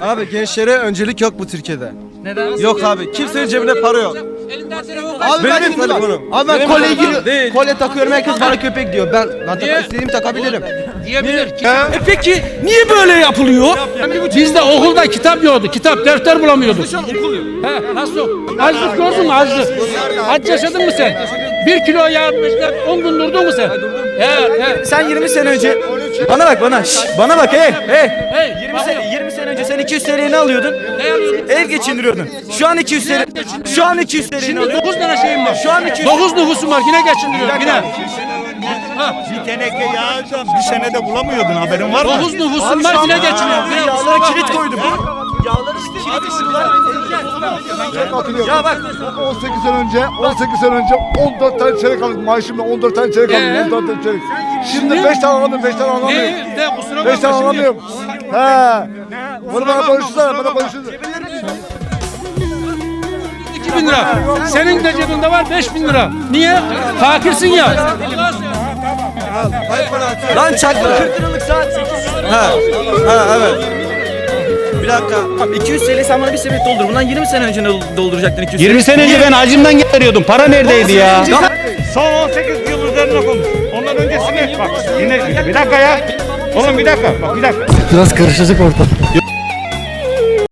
Abi gençlere öncelik yok bu Türkiye'de. Neden? Yok abi kimsenin cebinde para yok. Elinden telefon Abi Benim ben, telefonum. abi ben Benim kolye telefonum. giriyor. Değil. Kolye takıyorum herkes bana köpek diyor. Ben, ben taka, istediğimi takabilirim. diyebilir ki. E peki niye böyle yapılıyor? Bizde okulda kitap yoktu. Kitap, defter bulamıyorduk. He, nasıl yok? Açlık gördün mü açlık? Aç yaşadın mı sen? Bir kilo yağ vermişler, 10 gün durdun mu sen? He, he. Sen 20 sene önce bana bak bana. şş, bana bak hey hey. Hey, 20 sene 20 sene önce sen 200 TL'ye ne alıyordun? Ne alıyordun? Ev geçindiriyordun. Şu an 200 TL. Şu an 200 TL'ye Şimdi alıyorsun? 9 tane şeyim var. Şu an 200 9 nüfusum var yine geçindiriyorum yine. Bir teneke yağ bir senede bulamıyordun haberin var mı? 9 nüfusum var yine geçiniyorum. Yağlara kilit koydum. Ya bak 18 sene önce 18 sene önce 14 tane çeyrek alıyordum. Maaşımla 14 tane çeyrek Ee? alıyordum. 14 tane çeyrek. Şimdi 5 tane alamıyorum. 5 tane alamıyorum. Ne? De kusura 5 tane bakma alamıyorum. He. Bunu bana konuşsana. Bana konuşsana. 2000 lira. Senin de cebinde var 5000 lira. Niye? Fakirsin ya. Lan çakma 40 liralık saat 8 Ha. Ha evet. Bir dakika. Abi 200 TL sen bana bir sepet doldur. Bundan 20 sene önce ne dolduracaktın 200 20 sene önce ben acımdan getiriyordum. Para neredeydi ya? Ya- Son 18 yıl üzerine konuş. Ondan öncesini bak. Yine bir dakika ya. Oğlum bir dakika. Bak bir dakika. Biraz karışacak ortam.